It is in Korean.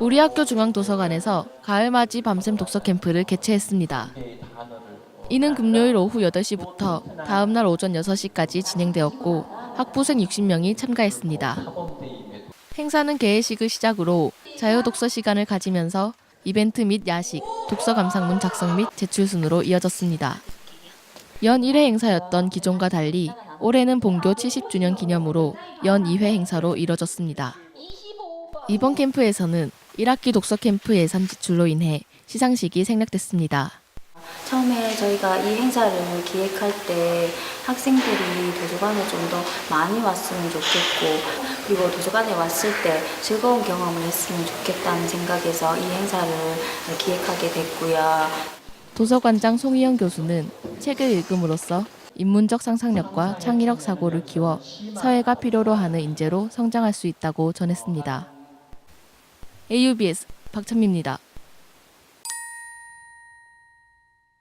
우리 학교 중앙도서관에서 가을맞이 밤샘 독서 캠프를 개최했습니다. 이는 금요일 오후 8시부터 다음날 오전 6시까지 진행되었고 학부생 60명이 참가했습니다. 행사는 개회식을 시작으로 자유독서 시간을 가지면서 이벤트 및 야식, 독서 감상문 작성 및 제출 순으로 이어졌습니다. 연 1회 행사였던 기존과 달리 올해는 본교 70주년 기념으로 연 2회 행사로 이뤄졌습니다. 이번 캠프에서는 1학기 독서 캠프 예산 지출로 인해 시상식이 생략됐습니다. 처음에 저희가 이 행사를 기획할 때 학생들이 도서관에 좀 더 많이 왔으면 좋겠고 그리고 도서관에 왔을 때 즐거운 경험을 했으면 좋겠다는 생각에서 이 행사를 기획하게 됐고요. 도서관장 송희영 교수는 책을 읽음으로써 인문적 상상력과 창의력 사고를 키워 사회가 필요로 하는 인재로 성장할 수 있다고 전했습니다. AUBS 박찬미입니다.